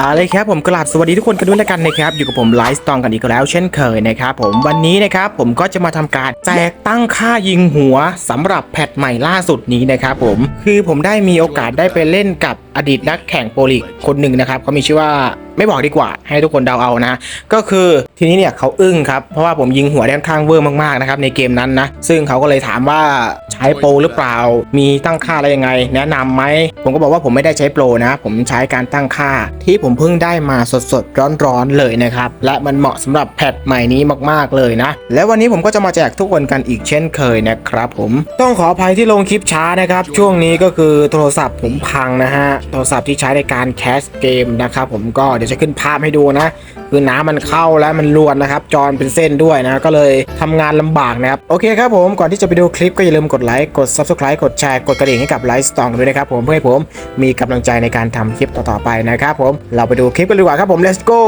เอาเลยครับผมกราบสวัสดีทุกคนกันด้วยแล้วกันนะครับอยู่กับผมไลฟ์สตองกันอีกแล้วเช่นเคยนะครับผมวันนี้นะครับผมก็จะมาทำการแจกตั้งค่ายิงหัวสำหรับแพทใหม่ล่าสุดนี้นะครับผมคือผมได้มีโอกาสได้ไปเล่นกับอดีตนักแข่งโปรลีกคนหนึ่งนะครับเขามีชื่อว่าไม่บอกดีกว่าให้ทุกคนเดาเอานะ ก็คือทีนี้เนี่ยเขาอึ้งครับเพราะว่าผมยิงหัวด้ค่อนข้างเวอร์มากๆนะครับในเกมนั้นนะซึ่งเขาก็เลยถามว่าใช้โปรหรือเปล่า มีตั้งค่าอะไรยังไง แนะนำไหมผมก็บอกว่าผมไม่ได้ใช้โปรนะ ผมใช้การตั้งค่า ที่ผมเพิ่งได้มาสดๆร้อนๆเลยนะครับและมันเหมาะสำหรับแพทใหม่นี้มากๆเลยนะ และวันนี้ผมก็จะมาแจกทุกคนกันอีกเช่นเคยนะครับ ผมต้องขออภัยที่ลงคลิปช้านะครับ ช่วงนี้ก็คือโทรศัพท์ผมพังนะฮะโทรศัพท์ที่ใช้ในการแคสเกมนะครับผมก็เดี๋ยวจะขึ้นภาพให้ดูนะ คือน้ำมันเข้าแล้วมันรวนนะครับ จอนเป็นเส้นด้วยนะ ก็เลยทำงานลำบากนะครับ โอเคครับผม ก่อนที่จะไปดูคลิปก็อย่าลืมกดไลค์ กด subscribe กดแชร์ กดกระดิ่งให้กับไลฟ์สตองด้วยนะครับผม เพื่อให้ผมมีกำลังใจในการทำคลิปต่อๆไปนะครับผม เราไปดูคลิปกันดีกว่าครับผม let's go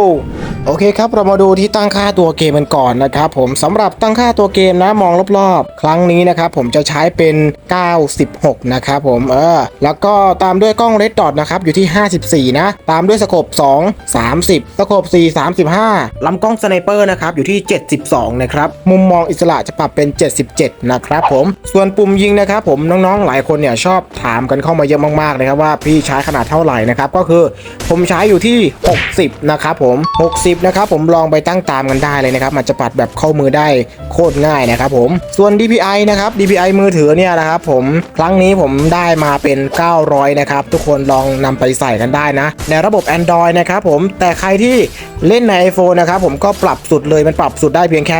โอเคครับเรามาดูที่ตั้งค่าตัวเกมกันก่อนนะครับผมสำหรับตั้งค่าตัวเกมนะมองรอบๆ ครั้งนี้นะครับผมจะใช้เป็น 96 นะครับผมเออแล้วก็ตามด้วยกล้องเรดดอทนะครับอยู่ที่ 54 นะ ตามด้วยสโคป2 30 สโคป4 35ลำกล้องสไนเปอร์นะครับอยู่ที่ 72 นะครับมุมมองอิสระจะปรับเป็น 77 นะครับผมส่วนปุ่มยิงนะครับผมน้องๆ หลายคนเนี่ยชอบถามกันเข้ามาเยอะมากๆนะครับว่าพี่ใช้ขนาดเท่าไหร่นะครับก็คือผมใช้อยู่ที่ 60 นะครับผม 60นะครับผมลองไปตั้งตามกันได้เลยนะครับมันจะปัดแบบเข้ามือได้โคตรง่ายนะครับผมส่วน DPI นะครับ DPI มือถือเนี่ยนะครับผมครั้งนี้ผมได้มาเป็น 900 นะครับทุกคนลองนำไปใส่กันได้นะ ในระบบ Android นะครับผมแต่ใครที่เล่นใน iPhone นะครับผมก็ปรับสุดเลยมันปรับสุดได้เพียงแค่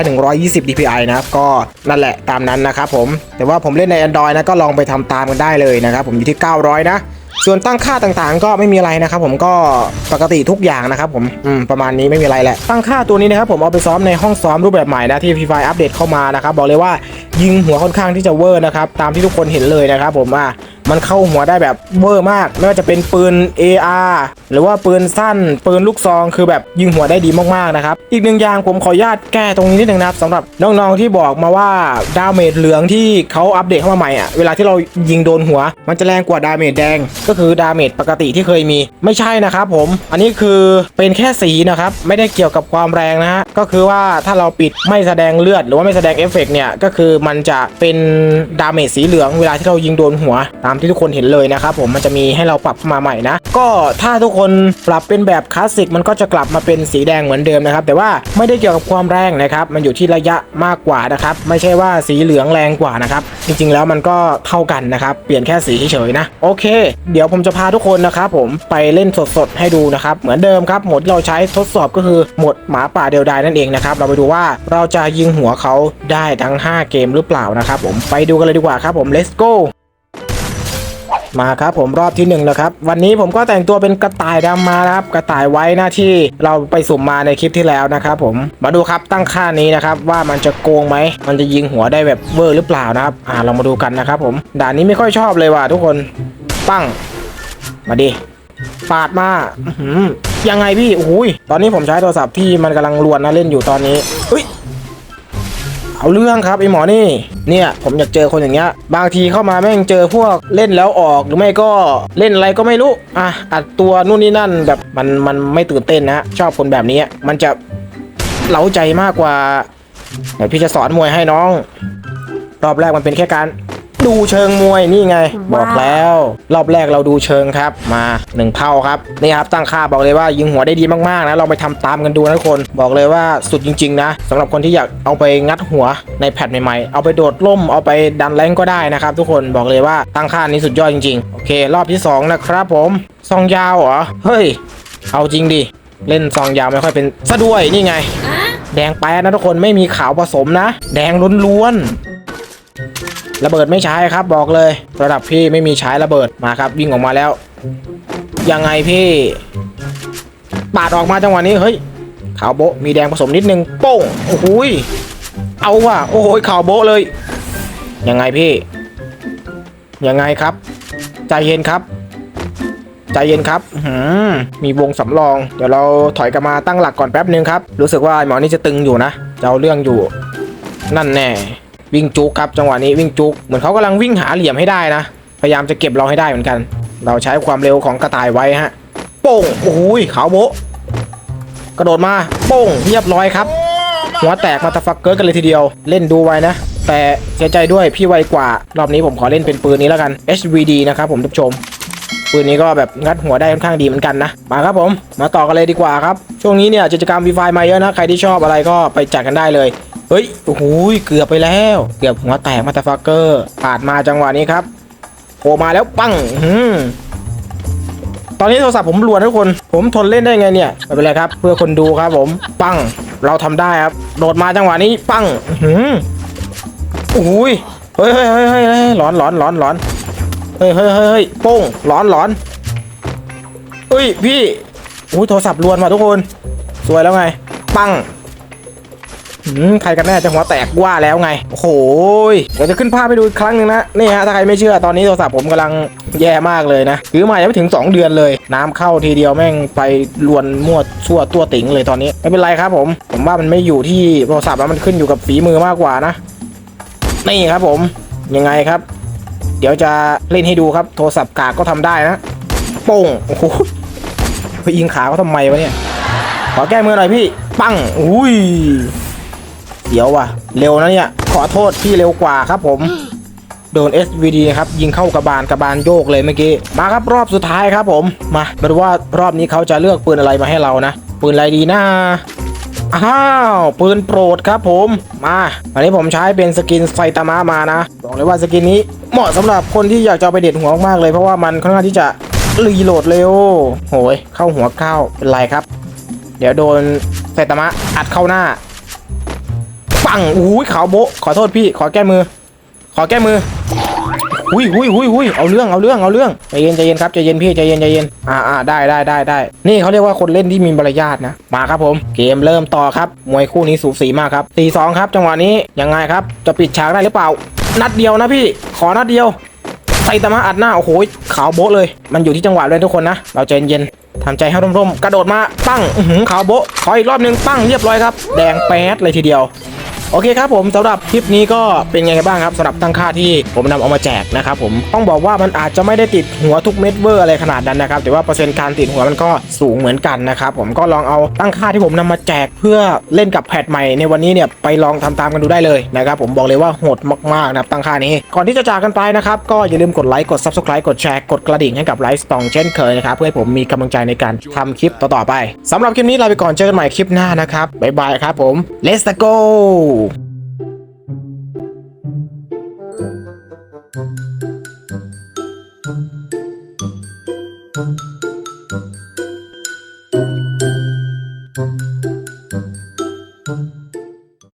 120 DPI นะครับก็นั่นแหละตามนั้นนะครับผมแต่ว่าผมเล่นใน Android นะก็ลองไปทำตามกันได้เลยนะครับผมอยู่ที่ 900 นะ ส่วนตั้งค่าต่างๆ ก็ไม่มีอะไรนะครับผมก็ปกติทุกอย่างนะครับผมอืมประมาณนี้ไม่มีอะไรแหละตั้งค่าตัวนี้นะครับผมเอาไปซ้อมในห้องซ้อมรูปแบบใหม่นะที่พีไฟอัปเดตเข้ามานะครับบอกเลยว่ายิงหัวค่อนข้างที่จะเวอร์นะครับตามที่ทุกคนเห็นเลยนะครับผมอ่ามันเข้าหัวได้แบบเวอร์มาก ไม่ว่าจะเป็นปืน AR หรือว่าปืนสั้น ปืนลูกซองคือแบบยิงหัวได้ดีมากๆนะครับ อีกหนึ่งอย่างผมขออนุญาตแก้ตรงนี้นิดนึงนะครับสำหรับน้องๆที่บอกมาว่าดาเมจเหลืองที่เขาอัปเดตเข้ามาใหม่อะเวลาที่เรายิงโดนหัว มันจะแรงกว่าดาเมจแดง ก็คือดาเมจปกติที่เคยมีไม่ใช่นะครับผมอันนี้คือเป็นแค่สีนะครับไม่ได้เกี่ยวกับความแรงนะฮะก็คือว่าถ้าเราปิดไม่แสดงเลือด หรือว่าไม่แสดงเอฟเฟกต์เนี่ยก็คือมันจะเป็นดาเมจสีเหลืองเวลาที่เรายิงโดนหัวตามที่ทุกคนเห็นเลยนะครับผมมันจะมีให้เราปรับมาใหม่นะ ก็ถ้าทุกคนปรับเป็นแบบคลาสสิกมันก็จะกลับมาเป็นสีแดงเหมือนเดิมนะครับ แต่ว่าไม่ได้เกี่ยวกับความแรงนะครับ มันอยู่ที่ระยะมากกว่านะครับ ไม่ใช่ว่าสีเหลืองแรงกว่านะครับ จริงๆแล้วมันก็เท่ากันนะครับ เปลี่ยนแค่สีเฉยๆนะ โอเค เดี๋ยวผมจะพาทุกคนนะครับผมไปเล่นสดๆให้ดูนะครับ เหมือนเดิมครับโหมดที่เราใช้ทดสอบก็คือโหมดหมาป่าเดียวดายนั่นเองนะครับ เราไปดูว่าเราจะยิงหัวเขาได้ทั้ง 5 เกมหรือเปล่านะครับผมไปดูกันเลยดีกว่าครับผม let's go มาครับผมรอบที่หนึ่งนะครับ วันนี้ผมก็แต่งตัวเป็นกระต่ายดำมาครับ กระต่ายไว้หน้าที่เราไปสุ่มมาในคลิปที่แล้วนะครับผมมาดูครับตั้งค่านี้นะครับว่ามันจะโกงไหมมันจะยิงหัวได้แบบเวอร์หรือเปล่านะครับอ่าเรามาดูกันนะครับผมด่านนี้ไม่ค่อยชอบเลยว่ะทุกคนปั้งมาดิปาดมาอืยังไงพี่โอ้ยตอนนี้ผมใช้โทรศัพท์ที่มันกำลังรวนนะเล่นอยู่ตอนนี้เฮ้ย เอาเรื่องครับไอหมอนี่ เนี่ยผมอยากเจอคนอย่างเงี้ย บางทีเข้ามาแม่งเจอพวกเล่นแล้วออกหรือไม่ก็เล่นอะไรก็ไม่รู้อะอัดตัวนู่นนี่นั่นแบบมันมันไม่ตื่นเต้นนะชอบคนแบบนี้มันจะเล้าใจมากกว่าเดี๋ยวพี่จะสอนมวยให้น้อง รอบแรกมันเป็นแค่การ ดูเชิงมวยนี่ไง บอกแล้ว รอบแรกเราดูเชิงครับ มาหนึ่งเท่าครับนี่ครับตั้งค่าบอกเลยว่ายิงหัวได้ดีมากๆนะลองไปทำตามกันดูนะทุกคนบอกเลยว่าสุดจริง ๆ นะสำหรับคนที่อยากเอาไปงัดหัวในแพทใหม่ๆ เอาไปโดดล่มเอาไปดันแรงก็ได้นะครับทุกคนบอกเลยว่าตั้งค่านี้สุดยอดจริงๆโอเค รอบที่สองนะครับผมซองยาวเหรอเฮ้ยเอาจริงดิเล่นซองยาวไม่ค่อยเป็นซะด้วยนี่ไง แดงแป๊ดนะทุกคนไม่มีขาวผสมนะ แดงล้วนๆ ระเบิดไม่ใช้ครับบอกเลย ระดับพี่ไม่มีใช้ระเบิดมาครับ วิ่งออกมาแล้ว ยังไงพี่ ปาดออกมาจังหวะนี้เฮ้ยขาวโบมีแดงผสมนิดนึงโป้งโอ้โหยเอาว่ะโอ้โหยขาวโบเลย ยังไงพี่ ยังไงครับ ใจเย็นครับ ใจเย็นครับมีวงสำรอง เดี๋ยวเราถอยกลับมาตั้งหลักก่อนแป๊บนึงครับ รู้สึกว่าไอ้หมอนี่จะตึงอยู่นะจะเอาเรื่องอยู่ นั่นแน่ วิ่งจุกครับจังหวะนี้วิ่งจุกเหมือนเขากำลังวิ่งหาเหลี่ยมให้ได้นะ พยายามจะเก็บเราให้ได้เหมือนกัน เราใช้ความเร็วของกระต่ายไว้ฮะโป่งโอ้ยขาวโบกระโดดมาโป่งเรียบร้อยครับ หัวแตกมาตาฟักเกิร์กันเลยทีเดียว เล่นดูไว้นะ แต่เสียใจด้วยพี่ไวกว่า รอบนี้ผมขอเล่นเป็นปืนนี้แล้วกัน HVD นะครับผมทุกชม ปืนนี้ก็แบบงัดหัวได้ค่อนข้างดีเหมือนกันนะ มาครับผม มาต่อกันเลยดีกว่าครับ ช่วงนี้เนี่ยกิจกรรม v ีไฟมาเยอะนะ ใครที่ชอบอะไรก็ไปจัดกันได้เลย เฮ้ย โอ้โห เกือบไปแล้ว เกือบหัวแตกมาตาฟักเกอร์ปาดมาจังหวะนี้ครับโผล่มาแล้วปั้งหืมตอนนี้โทรศัพท์ผมรวนทุกคน ผมทนเล่นได้ไงเนี่ยไม่เป็นไรครับ เพื่อคนดูครับผม ปั้ง เราทำได้ครับ โดดมาจังหวะนี้ ปั้งอื้อหือโอ้ย เฮ้ยเฮ้ยเฮ้ยเฮ้ยร้อนร้อนร้อนร้อน ฮ้ยเฮ้ยเฮ้ยเฮ้ยโป้งร้อนร้อนเฮ้ยพี่อุ้ยโทรศัพท์รวนมาทุกคนสวยแล้วไง ปังหืมใครกันแน่จะหัวแตกว่าแล้วไงโอ้โหยเดี๋ยวจะขึ้นภาพให้ดูอีกครั้งหนึ่งนะนี่ฮะถ้าใครไม่เชื่อตอนนี้โทรศัพท์ผมกำลังแย่มากเลยนะซื้อมายังไม่ถึง 2 เดือนเลย น้ำเข้าทีเดียวแม่งไปลวนมั่วชั่วตัวติ๋งเลยตอนนี้ไม่เป็นไรครับผม ผมว่ามันไม่อยู่ที่โทรศัพท์แล้วมันขึ้นอยู่กับฝีมือมากกว่านะ นี่ครับผมยังไงครับ เดี๋ยวจะเล่นให้ดูครับ โทรศัพท์กากก็ทำได้นะโป้งโอ้โหไปยิงขาเขาทำไมวะเนี่ย ขอแก้มือหน่อยพี่ ปั้งอุ้ยเดี๋ยวว่ะ เร็วนะเนี่ย ขอโทษพี่เร็วกว่าครับผม โดน SVD ครับ ยิงเข้ากระบาลกระบาลโยกเลยเมื่อกี้ มาครับรอบสุดท้ายครับผม มามาดูว่ารอบนี้เขาจะเลือกปืนอะไรมาให้เรานะ ปืนอะไรดีนะ อ้าวปืนโปรดครับผมมาอันนี้ผมใช้เป็นสกินไซตามะมานะบอกเลยว่าสกินนี้เหมาะสำหรับคนที่อยากจะเอไปเด็ดหัวมากเลยเพราะว่ามันค่อนข้างที่จะรีโหลดเร็วโหยเข้าหัวเข้าเป็นไรครับ เดี๋ยวโดนไซตามะอัดเข้าหน้าปังอุ้ยขาวโบขอโทษพี่ ขอแก้มือ ขอแก้มือ อุ้ยอุ้ยอุ้ยอุ้ยเอาเรื่องเอาเรื่องเอาเรื่องใจเย็นใจเย็นครับใจเย็นพี่ใจเย็นใจเย็นอ่าอ่าได้ได้ได้ได้นี่เขาเรียกว่าคนเล่นที่มีมารยาทนะมาครับผม เกมเริ่มต่อครับมวยคู่นี้สูสีมากครับตีสองครับ จังหวะนี้ยังไงครับจะปิดฉากได้หรือเปล่า นัดเดียวนะพี่ขอนัดเดียวไซตามะอัดหน้าโอ้โหขาวโบ๊ะเลย มันอยู่ที่จังหวะเลยทุกคนนะเราใจเย็นๆทำใจให้ร่มๆกระโดดมาปั้งอื้อหือขาวโบ๊ะขออีกรอบหนึ่งปั้งเรียบร้อยครับ แดงแป๊ดเลยทีเดียว โอเคครับผมสำหรับคลิปนี้ก็เป็นไงบ้างครับสำหรับตั้งค่าที่ผมนำเอามาแจกนะครับผมต้องบอกว่ามันอาจจะไม่ได้ติดหัวทุกเม็ดเวอร์อะไรขนาดนั้นนะครับแต่ว่าเปอร์เซ็นต์การติดหัวมันก็สูงเหมือนกันนะครับผมก็ลองเอาตั้งค่าที่ผมนำมาแจกเพื่อเล่นกับแพทใหม่ในวันนี้เนี่ยไปลองทำตามกันดูได้เลยนะครับผมบอกเลยว่าโหดมากๆนะครับตั้งค่านี้ ก่อนที่จะจากกันไปนะครับก็อย่าลืมกดไลค์กด subscribe กดแชร์กดกระดิ่งให้กับไลฟ์สตองเช่นเคยนะครับเพื่อให้ผมมีกำลังใจในการทำคลิปต่อๆไปสำหรับคลิปนี้ลาไปก่อนเจอกันใหม่คลิปหน้านะครับบ๊ายบายครับผม let's go